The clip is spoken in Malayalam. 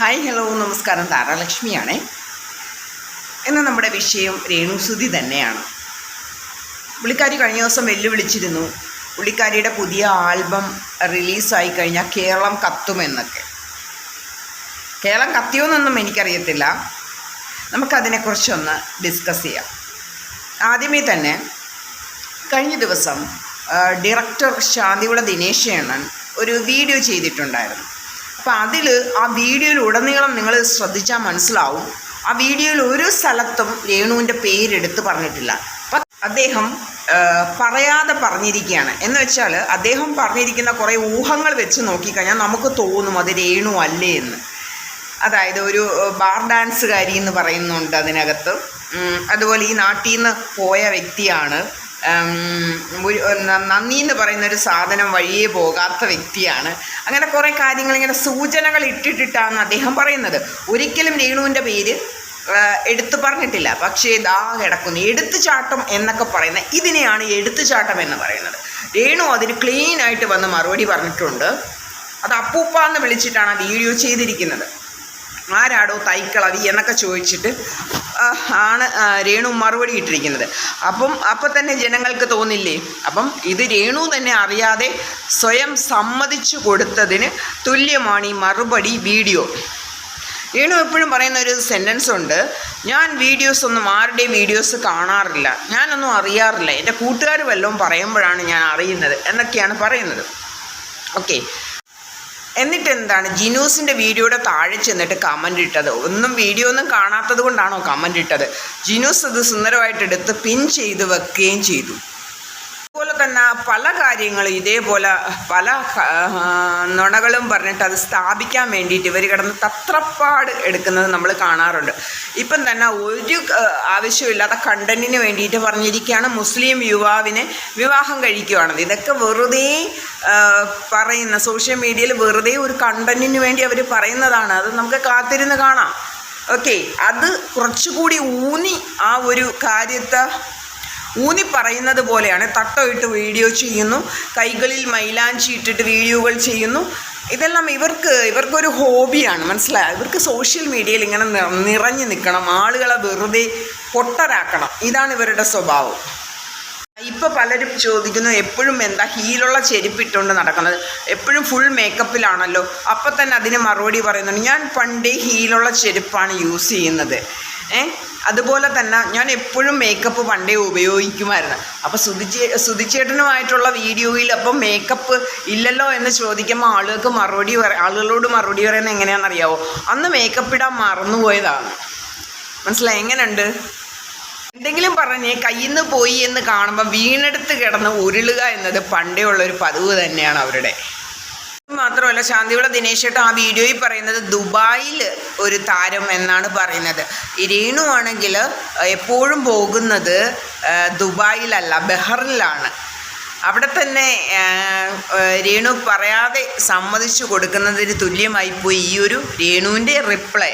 ഹായ് ഹലോ നമസ്കാരം. താരാലക്ഷ്മിയാണേ. ഇന്ന് നമ്മുടെ വിഷയം രേണുസുതി തന്നെയാണ്. പുള്ളിക്കാരി കഴിഞ്ഞ ദിവസം വെല്ലുവിളിച്ചിരുന്നു. പുള്ളിക്കാരിയുടെ പുതിയ ആൽബം റിലീസായി കഴിഞ്ഞാൽ കേരളം കത്തുമെന്നൊക്കെ കേരളം കത്തിയോന്നൊന്നും എനിക്കറിയത്തില്ല. നമുക്കതിനെക്കുറിച്ചൊന്ന് ഡിസ്കസ് ചെയ്യാം. ആദ്യമേ തന്നെ കഴിഞ്ഞ ദിവസം ഡയറക്ടർ ശാന്തിവിള ദിനേശ് ഒരു വീഡിയോ ചെയ്തിട്ടുണ്ടായിരുന്നു. അപ്പോൾ അതിൽ ആ വീഡിയോയിൽ ഉടനീളം നിങ്ങൾ ശ്രദ്ധിച്ചാൽ മനസ്സിലാവും. ആ വീഡിയോയിൽ ഒരു സ്ഥലത്തും രേണുവിന്റെ പേരെടുത്ത് പറഞ്ഞിട്ടില്ല. അപ്പം അദ്ദേഹം പറയാതെ പറഞ്ഞിരിക്കുകയാണ്. എന്ന് വെച്ചാൽ അദ്ദേഹം പറഞ്ഞിരിക്കുന്ന കുറേ ഊഹങ്ങൾ വെച്ച് നോക്കിക്കഴിഞ്ഞാൽ നമുക്ക് തോന്നും അത് രേണു അല്ലേ എന്ന്. അതായത് ഒരു ബാർ ഡാൻസുകാരി എന്ന് പറയുന്നുണ്ട് അതിനകത്ത്. അതുപോലെ ഈ നാട്ടിൽ നിന്ന് പോയ വ്യക്തിയാണ് നന്ദി എന്ന് പറയുന്ന ഒരു സാധനം വഴിയേ പോകാത്ത വ്യക്തിയാണ്. അങ്ങനെ കുറേ കാര്യങ്ങൾ ഇങ്ങനെ സൂചനകൾ ഇട്ടിട്ടിട്ടാണ് അദ്ദേഹം പറയുന്നത്. ഒരിക്കലും രേണുവിന്റെ പേര് എടുത്തു പറഞ്ഞിട്ടില്ല. പക്ഷേ ദാ കിടക്കുന്നു. എടുത്തുചാട്ടം എന്നൊക്കെ പറയുന്ന ഇതിനെയാണ് എടുത്തുചാട്ടം എന്ന് പറയുന്നത്. രേണു അതിന് ക്ലീൻ ആയിട്ട് വന്ന് മറുപടി പറഞ്ഞിട്ടുണ്ട്. അത് അപ്പൂപ്പ എന്ന് വിളിച്ചിട്ടാണ് വീഡിയോ ചെയ്തിരിക്കുന്നത്. ആരാടോ തൈക്കളവി എന്നൊക്കെ ചോദിച്ചിട്ട് ആണ് രേണു മറുപടി ഇട്ടിരിക്കുന്നത്. അപ്പം അപ്പം തന്നെ ജനങ്ങൾക്ക് തോന്നില്ലേ? അപ്പം ഇത് രേണു തന്നെ അറിയാതെ സ്വയം സമ്മതിച്ചു കൊടുത്തതിന് തുല്യമാണ് ഈ മറുപടി വീഡിയോ. രേണു എപ്പോഴും പറയുന്ന ഒരു സെന്റൻസ് ഉണ്ട് ഞാൻ വീഡിയോസ് ഒന്നും ആരുടെയും വീഡിയോസ് കാണാറില്ല. ഞാനൊന്നും അറിയാറില്ല. എന്റെ കൂട്ടുകാർ വല്ലതും പറയുമ്പോഴാണ് ഞാൻ അറിയുന്നത്. എന്നൊക്കെയാണ് പറയുന്നത്. ഓക്കെ എന്നിട്ട് എന്താണ് ജിനൂസിന്റെ വീഡിയോയുടെ താഴെ ചെന്നിട്ട് കമന്റ് ഇട്ടത്. ഒന്നും വീഡിയോ ഒന്നും കാണാത്തത് കൊണ്ടാണോ കമന്റ് ഇട്ടത്? ജിനൂസ് അത് സുന്ദരമായിട്ട് എടുത്ത് പിൻ ചെയ്ത് വെക്കുകയും ചെയ്തു. അതുപോലെ തന്നെ പല കാര്യങ്ങളും ഇതേപോലെ പല നുണകളും പറഞ്ഞിട്ട് അത് സ്ഥാപിക്കാൻ വേണ്ടിയിട്ട് ഇവർ കിടന്ന് തത്രപ്പാട് എടുക്കുന്നത് നമ്മൾ കാണാറുണ്ട്. ഇപ്പം തന്നെ ഒരു ആവശ്യമില്ലാത്ത കണ്ടന്റിന് വേണ്ടിയിട്ട് പറഞ്ഞിരിക്കുകയാണ് മുസ്ലിം യുവാവിനെ വിവാഹം കഴിക്കുകയാണെന്ന് ഇതൊക്കെ വെറുതെ പറയുന്ന സോഷ്യൽ മീഡിയയിൽ വെറുതെ ഒരു കണ്ടന്റിന് വേണ്ടി അവർ പറയുന്നതാണ്. അത് നമുക്ക് കാത്തിരുന്ന് കാണാം. ഓക്കെ അത് കുറച്ചുകൂടി ഊന്നി ആ ഒരു കാര്യത്തെ ഊന്നി പറയുന്നത് പോലെയാണ്. തട്ടമിട്ട് വീഡിയോ ചെയ്യുന്നു. കൈകളിൽ മൈലാഞ്ചി ഇട്ടിട്ട് വീഡിയോകൾ ചെയ്യുന്നു. ഇതെല്ലാം ഇവർക്ക് ഇവർക്കൊരു ഹോബിയാണ്. മനസ്സിലായോ? ഇവർക്ക് സോഷ്യൽ മീഡിയയിൽ ഇങ്ങനെ നിറഞ്ഞു നിൽക്കണം. ആളുകളെ വെറുതെ പൊട്ടരാക്കണം. ഇതാണ് ഇവരുടെ സ്വഭാവം. ഇപ്പൊ പലരും ചോദിക്കുന്നു എപ്പോഴും എന്താ ഹീലുള്ള ചെരുപ്പിട്ടുകൊണ്ട് നടക്കുന്നത്? എപ്പോഴും ഫുൾ മേക്കപ്പിലാണല്ലോ അപ്പം തന്നെ അതിന് മറുപടി പറയുന്നുണ്ട്. ഞാൻ പണ്ടേ ഹീലുള്ള ചെരുപ്പാണ് യൂസ് ചെയ്യുന്നത്. ഏ? അതുപോലെ തന്നെ ഞാൻ എപ്പോഴും മേക്കപ്പ് പണ്ടേ ഉപയോഗിക്കുമായിരുന്നു. അപ്പോൾ സുതിച്ചേ സുതിച്ചേട്ടനുമായിട്ടുള്ള വീഡിയോയിൽ അപ്പം മേക്കപ്പ് ഇല്ലല്ലോ എന്ന് ചോദിക്കുമ്പോൾ ആളുകൾക്ക് മറുപടി ആളുകളോട് മറുപടി പറയുന്നത് എങ്ങനെയാണെന്നറിയാവോ? അന്ന് മേക്കപ്പ് ഇടാൻ മറന്നുപോയതാണ്. മനസ്സിലായി? എങ്ങനെയുണ്ട്? എന്തെങ്കിലും പറഞ്ഞ് കയ്യിൽ നിന്ന് പോയി എന്ന് കാണുമ്പോൾ വീണെടുത്ത് കിടന്ന് ഉരുളുക എന്നത് പണ്ടേ ഉള്ളൊരു പതിവ് തന്നെയാണ് അവരുടെ. മാത്രമല്ല ശാന്തിവിള ദിനേശേട്ടൻ ആ വീഡിയോയിൽ പറയുന്നത് ദുബായിൽ ഒരു താരം എന്നാണ് പറയുന്നത്. രേണു ആണെങ്കിൽ എപ്പോഴും പോകുന്നത് ദുബായിലല്ല ബെഹറിലാണ്. അവിടെ തന്നെ രേണു പറയാതെ സമ്മതിച്ചു കൊടുക്കുന്നതിന് തുല്യമായി പോയി ഈ ഒരു രേണുവിന്റെ റിപ്ലൈ.